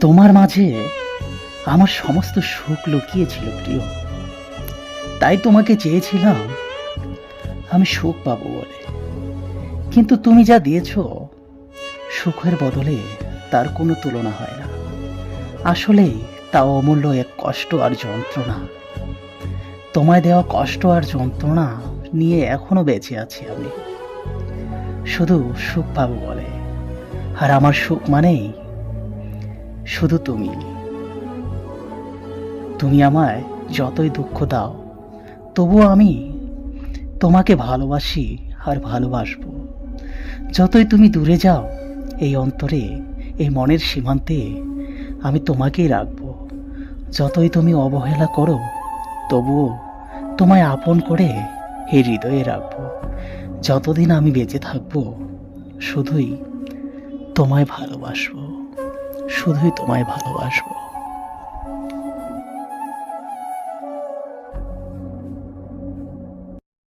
তোমার মাঝে আমার সমস্ত সুখ লুকিয়েছিল প্রিয়। তাই তোমাকে চেয়েছিলাম আমি সুখ পাবো বলে। কিন্তু তুমি যা দিয়েছ, সুখের বদলে তার কোনো তুলনা হয় না। আসলেই তা অমূল্য এক কষ্ট আর যন্ত্রণা। তোমায় দেওয়া কষ্ট আর যন্ত্রণা নিয়ে এখনও বেঁচে আছি আমি। শুধু সুখ পাবো বলে। আর আমার সুখ মানেই শুধু তুমি। তুমি আমায় যতই দুঃখ দাও, তবুও আমি তোমাকে ভালোবাসি আর ভালোবাসবো। যতই তুমি দূরে যাও, এই অন্তরে, এই মনের সীমান্তে আমি তোমাকেই রাখব। যতই তুমি অবহেলা করো, তবুও তোমায় আপন করে এই হৃদয়ে রাখব। যতদিন আমি বেঁচে থাকব, শুধুই তোমায় ভালোবাসবো। শুধুই তোমায় ভালোবাসবো।